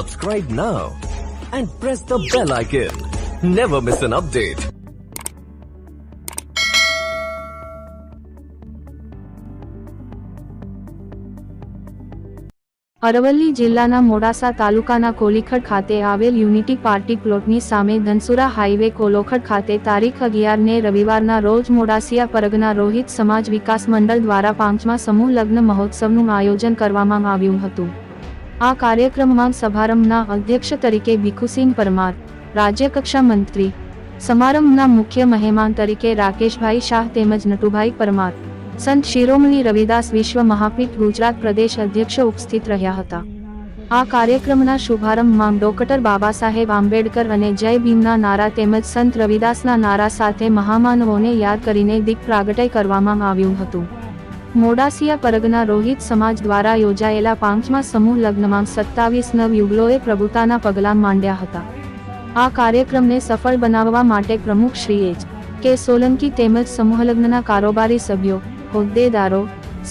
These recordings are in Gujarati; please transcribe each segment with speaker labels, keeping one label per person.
Speaker 1: Subscribe now and press the bell icon. Never miss an update.
Speaker 2: Aravalli જિલ્લાના મોડાસા તાલુકાના કોલીખડ ખાતે આવેલ યુનિટી પાર્ટી પ્લોટની સામે ધનસુરા હાઈવે કોલોખડ ખાતે તારીખ અગિયારને રવિવારના રોજ મોડાસિયા પરગના રોહિત સમાજ વિકાસ મંડળ દ્વારા પાંચમા સમૂહ લગ્ન મહોત્સવનું આયોજન કરવામાં આવ્યું હતું આ કાર્યક્રમમાં સમારંભના અધ્યક્ષ તરીકે ભીખુસિંહ પરમાર, રાજ્યકક્ષા મંત્રી, સમારંભના મુખ્ય મહેમાન તરીકે રાકેશભાઈ શાહ તેમજ નટુભાઈ પરમાર, સંત શિરોમણી રવિદાસ વિશ્વ મહાપીઠ ગુજરાત પ્રદેશ અધ્યક્ષ ઉપસ્થિત રહ્યા હતા. આ કાર્યક્રમના શુભારંભમાં ડોક્ટર બાબા સાહેબ આંબેડકર અને જય ભીમના નારા તેમજ સંત રવિદાસના નારા સાથે મહામાનવોને યાદ કરીને દીપ પ્રાગટય કરવામાં આવ્યું હતું. મોડાસિયા પરગના રોહિત સમાજ દ્વારા યોજાયેલા પાંચમા સમૂહ લગ્નમાં સત્તાવીસ નવ યુગલોએ પ્રભુતાના પગલાં માંડ્યા હતા. આ કાર્યક્રમને સફળ બનાવવા માટે પ્રમુખ શ્રી એચ કે સોલંકી તેમજ સમૂહલગ્નના કારોબારી સભ્યો, હોદ્દેદારો,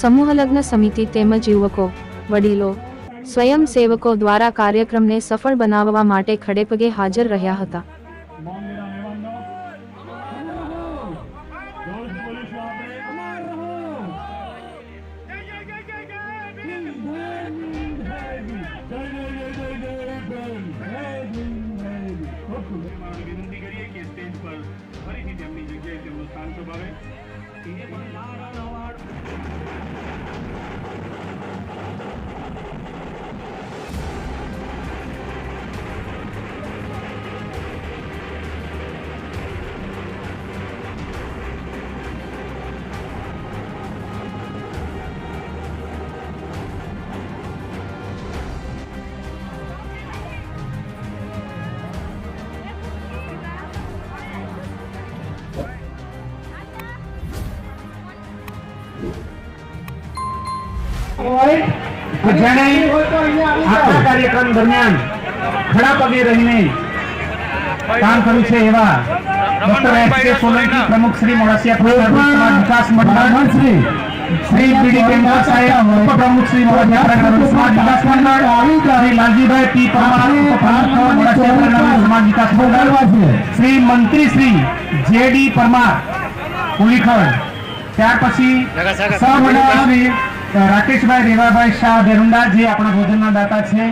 Speaker 2: સમૂહલગ્ન સમિતિ તેમજ યુવકો, વડીલો, સ્વયંસેવકો દ્વારા કાર્યક્રમને સફળ બનાવવા માટે ખડેપગે હાજર રહ્યા હતા.
Speaker 3: જેણે આખા કાર્યક્રમ દરમિયાન ખડા પગે રહીને કામ કર્યું છે એવા ડોક્ટર એચ કે સોલંકી પ્રમુખ શ્રી મોડાસિયા પ્રસાદ વિકાસ મંડળ શ્રી શ્રી બીડી કેમ્પર સાહેબ ઉપપ્રમુખ શ્રી મોડાસિયા સમાજ વિકાસ મંડળ શ્રી લાલજીભાઈ પી પરમાર ઉપપ્રમુખ મોડાસિયા સમાજ વિકાસ મંડળ શ્રી મંત્રી શ્રી જે પરમાર પુલીખડ. ત્યાર પછી શ્રી રાકેશભાઈ રેવાભાઈ શાહ દેરુંડા જે આપણા ભોજનના દાતા છે.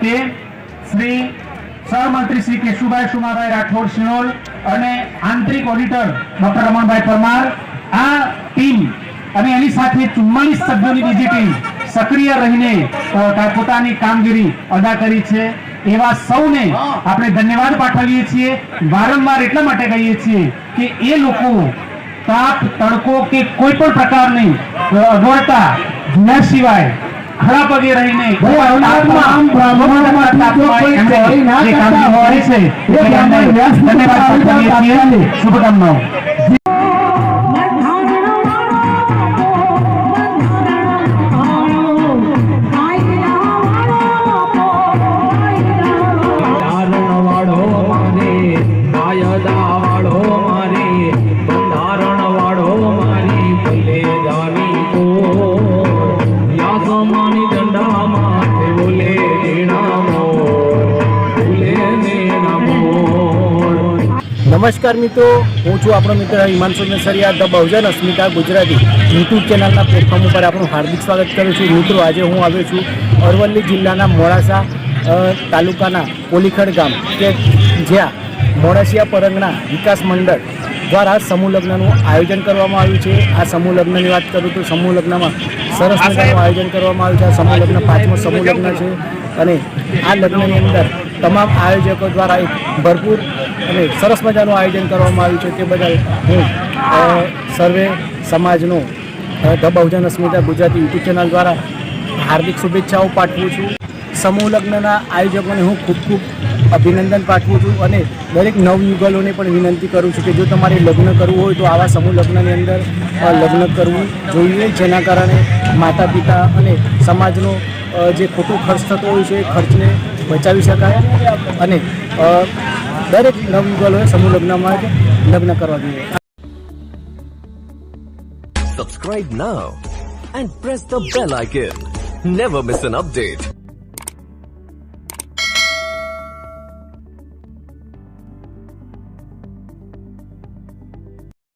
Speaker 3: તે શ્રી સહમંત્રી શ્રી કેશુભાઈ સુમાભાઈ રાઠોડ શિણોલ અને આંતરિક ઓડિટર ડોક્ટર રમણભાઈ પરમાર. આ ટીમ અને એની સાથે ચુમ્માલીસ સભ્યોની બીજી ટીમ સક્રિય રહીને પોતાની કામગીરી અદા કરી છે. એવા સૌને આપણે ધન્યવાદ પાઠવીએ છીએ. વારંવાર એટલા માટે કહીએ છીએ કે એ લોકો તાપ, તડકો કે કોઈ પણ પ્રકારની અગવડતા જોયા સિવાય ખડા પગે રહીને તાપમાં,
Speaker 4: નમસ્કાર મિત્રો, હું છું આપણો મિત્ર હિમાંશુ નસરિયા ધ બહુજન અસ્મિતા ગુજરાતી. યુટ્યુબ ચેનલના પ્લેટફોર્મ ઉપર આપણું હાર્દિક સ્વાગત કરું છું. મિત્રો, આજે હું આવ્યો છું અરવલ્લી જિલ્લાના મોડાસા તાલુકાના પોલીખડ ગામ, કે જ્યાં મોડાસિયા પરંગણા વિકાસ મંડળ દ્વારા સમૂહ લગ્નનું આયોજન કરવામાં આવ્યું છે. આ સમૂહ લગ્નની વાત કરું તો સમૂહ લગ્નમાં સરસ મજાનું આયોજન કરવામાં આવ્યું છે. આ સમૂહ લગ્ન પાંચમો સમૂહ લગ્ન છે અને આ લગ્નની અંદર તમામ આયોજકો દ્વારા એક ભરપૂર અને સરસ મજાનું આયોજન કરવામાં આવ્યું છે તે બદલ હું સર્વે સમાજનો the Bahujan Asmita Gujarati YouTube channel દ્વારા હાર્દિક શુભેચ્છાઓ પાઠવું છું. સમૂહ લગ્નના આયોજકોને હું ખૂબ ખૂબ અભિનંદન પાઠવું છું અને દરેક નવયુગલોને પણ વિનંતી કરું છું કે જો તમારે લગ્ન કરવું હોય તો આવા સમૂહ લગ્નની અંદર લગ્ન કરવું જોઈએ, જેના કારણે માતા પિતા અને સમાજનો જે ખોટો ખર્ચ થતો હોય છે એ ખર્ચને બચાવી શકાય અને દરેક નવયુગલોએ સમૂહ લગ્નમાં જ લગ્ન કરવા જોઈએ
Speaker 1: Subscribe now and press the bell icon. Never miss an update.